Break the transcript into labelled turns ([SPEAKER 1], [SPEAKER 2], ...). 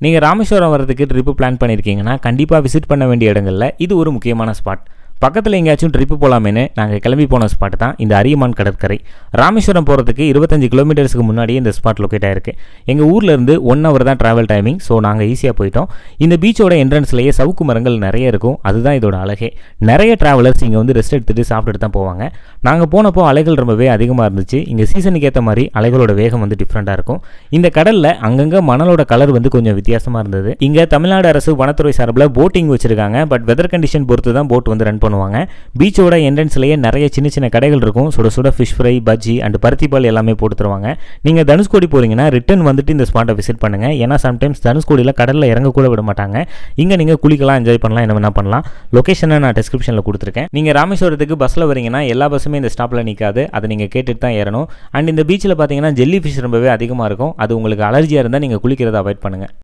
[SPEAKER 1] நீங்கள் ராமேஸ்வரம் வரதுக்கு trip plan பண்ணியிருக்கீங்கன்னா கண்டிப்பாக விசிட் பண்ண வேண்டிய இடங்களில் இது ஒரு முக்கியமான ஸ்பாட் பக்கத்தில் எங்கேயாச்சும் ட்ரிப்பு போகலாமேன்னு நாங்கள் கிளம்பி போன ஸ்பாட் தான் இந்த அரியமான் கடற்கரை. ராமேஸ்வரம் போகிறதுக்கு இருபத்தஞ்சு கிலோமீட்டர்ஸ்க்கு முன்னாடியே இந்த ஸ்பாட் லொக்கேட் ஆயிருக்கு. எங்கள் ஊர்லேருந்து ஒன் ஹவர் தான் ட்ராவல் டைமிங் ஸோ நாங்கள் ஈஸியாக போயிட்டோம். இந்த பீச்சோட என்ட்ரன்ஸ்லேயே சவுக்கு மரங்கள் நிறைய இருக்கும் அதுதான் இதோட அழகே. நிறைய ட்ராவலர்ஸ் இங்கே வந்து ரெஸ்ட் எடுத்துகிட்டு சாப்பிட்டுட்டு தான் போவாங்க. நாங்கள் போனப்போ அலைகள் ரொம்பவே அதிகமாக இருந்துச்சு. இங்கே சீசனுக்கு ஏற்ற மாதிரி அலைகளோட வேகம் வந்து டிஃப்ரெண்ட்டாக இருக்கும். இந்த கடலில் அங்கங்கே மணலோட கலர் வந்து கொஞ்சம் வித்தியாசமாக இருந்தது. இங்கே தமிழ்நாடு அரசு வனத்துறை சார்பில் போட்டிங் வச்சுருக்காங்க பட் வெதர் கண்டிஷன் பொறுத்து தான் போட் வந்து ரன் பண்ணுவாங்க. பீச்சோட என்ட்ரன்ஸ்லேயே நிறைய சின்ன சின்ன கடைகள் இருக்கும். சுட சுட ஃபிஷ் ஃப்ரை பஜ்ஜி அண்ட் பருத்திப்பால் எல்லாமே போட்டு தருவாங்க. நீங்கள் தனுஷ்கோடி போகிறீங்கன்னா ரிட்டன் வந்துட்டு இந்த ஸ்பாட்டை விசிட் பண்ணுங்கள் ஏன்னா சம்டைம்ஸ் தனுஷ்கோடியில் கடலில் இறங்க கூட விட மாட்டாங்க. இங்கே நீங்கள் குளிக்கலாம் என்ஜாய் பண்ணலாம் என்ன வேணால் பண்ணலாம். லொக்கேஷனை நான் டிஸ்கிரிப்ஷனில் கொடுத்துருக்கேன். நீங்கள் ராமேஸ்வரத்துக்கு பஸ்ஸில் வரீங்கன்னா எல்லா பஸ்ஸுமே இந்த ஸ்டாப்பில் நிற்காது அதை நீங்கள் கேட்டுட்டு தான் ஏறணும். அண்ட் இந்த பீச்சில் பார்த்தீங்கன்னா ஜெல்லி ஃபிஷ் ரொம்பவே அதிகமாக இருக்கும். அது உங்களுக்கு அலர்ஜியாக இருந்தால் நீங்கள் குளிக்கிறத அவாய்ட் பண்ணுங்கள்